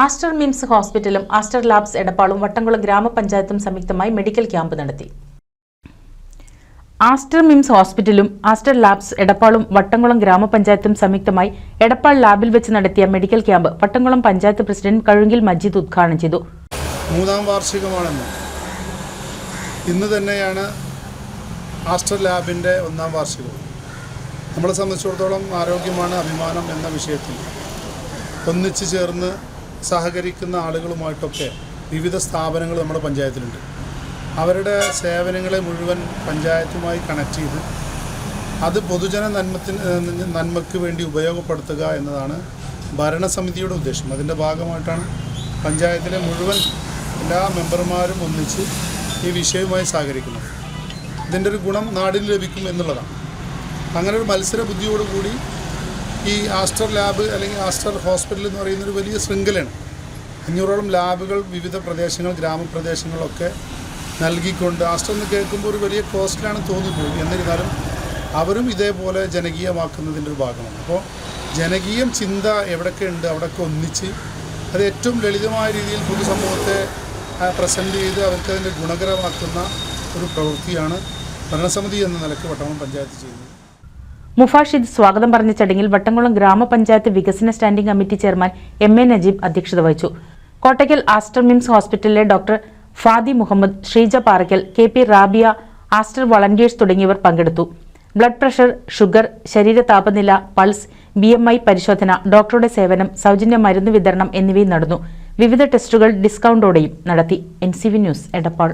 Aster MIMS ഹോസ്പിറ്റലും Aster labs എടപ്പാളും വട്ടംകുളം ഗ്രാമപഞ്ചായത്തും സംയുക്തമായി മെഡിക്കൽ ക്യാമ്പ് നടത്തി. ആസ്റ്റർ മിംസ് ഹോസ്പിറ്റലും ആസ്റ്റർ ലാബ്സ് എടപ്പാളും വട്ടംകുളം ഗ്രാമപഞ്ചായത്തും സംയുക്തമായി എടപ്പാൾ ലാബിൽ വെച്ച് നടത്തിയ medical camp Vattamkulam panchayat president Kazhunkil Majeed ഉദ്ഘാടനം ചെയ്തു. മൂന്നാം വാർഷികമാണെന്ന്. ഇന്ന് തന്നെയാണ് ആസ്റ്റർ ലാബിന്റെ ഒന്നാം വാർഷികം. നമ്മളെ സംബന്ധിച്ചിടത്തോളം ആരോഗ്യമാണ് അഭിമാനം എന്ന വിഷയത്തിൽ ഒന്നിച്ചു ചേർന്ന് സഹകരിക്കുന്ന ആളുകളുമായിട്ടൊക്കെ വിവിധ സ്ഥാപനങ്ങൾ നമ്മുടെ പഞ്ചായത്തിലുണ്ട്. അവരുടെ സേവനങ്ങളെ മുഴുവൻ പഞ്ചായത്തുമായി കണക്ട് ചെയ്ത് അത് പൊതുജന നന്മത്തിന് നന്മയ്ക്ക് വേണ്ടി ഉപയോഗപ്പെടുത്തുക എന്നതാണ് ഭരണസമിതിയുടെ ഉദ്ദേശം. അതിന്റെ ഭാഗമായിട്ടാണ് പഞ്ചായത്തിലെ മുഴുവൻ എല്ലാ മെമ്പർമാരും ഒന്നിച്ച് ഈ വിഷയവുമായി സഹകരിക്കുന്നത്. ഇതിന്റെ ഒരു ഗുണം നാടിന് ലഭിക്കും എന്നുള്ളതാണ്. അങ്ങനെ ഒരു മത്സര ബുദ്ധിയോടുകൂടി ഈ ആസ്റ്റർ ലാബ് അല്ലെങ്കിൽ ആസ്റ്റർ ഹോസ്പിറ്റൽ എന്ന് പറയുന്ന ഒരു വലിയ ശൃംഖലയാണ്. അഞ്ഞൂറോളം ലാബുകൾ വിവിധ പ്രദേശങ്ങൾ ഗ്രാമപ്രദേശങ്ങളൊക്കെ നൽകിക്കൊണ്ട് ആസ്റ്റർ എന്ന് കേൾക്കുമ്പോൾ ഒരു വലിയ കോസ്റ്റിലാണ് തോന്നിപ്പോയി എന്നിരുന്നാലും അവരും ഇതേപോലെ ജനകീയമാക്കുന്നതിന്റെ ഒരു ഭാഗമാണ്. അപ്പോൾ ജനകീയം ചിന്ത എവിടെയൊക്കെ ഉണ്ട് അവിടെയൊക്കെ ഒന്നിച്ച് അത് ഏറ്റവും ലളിതമായ രീതിയിൽ പൊതുസമൂഹത്തെ പ്രസന്റ് ചെയ്ത് അവർക്ക് അതിന്റെ ഗുണകരമാക്കുന്ന ഒരു പ്രവൃത്തിയാണ് ഭരണസമിതി എന്ന നിലയ്ക്ക് വട്ടമൺ പഞ്ചായത്ത് ചെയ്യുന്നത്. മുഫാഷിദ് സ്വാഗതം പറഞ്ഞ ചടങ്ങിൽ വട്ടംകുളം ഗ്രാമപഞ്ചായത്ത് വികസന standing committee chairman M A Najeeb അധ്യക്ഷത വഹിച്ചു. കോട്ടയ്ക്കൽ ആസ്റ്റർ മിംസ് ഹോസ്പിറ്റലിലെ doctor Fadi Muhammad Sheeja Parakkal K P Rabiya Aster volunteers തുടങ്ങിയവർ പങ്കെടുത്തു. ബ്ലഡ് പ്രഷർ ഷുഗർ ശരീര താപനില പൾസ് ബി എം ഐ പരിശോധന ഡോക്ടറുടെ സേവനം സൗജന്യ മരുന്ന് വിതരണം എന്നിവയും നടന്നു. വിവിധ ടെസ്റ്റുകൾ ഡിസ്കൗണ്ടോടെയും നടത്തി. N news Edappal.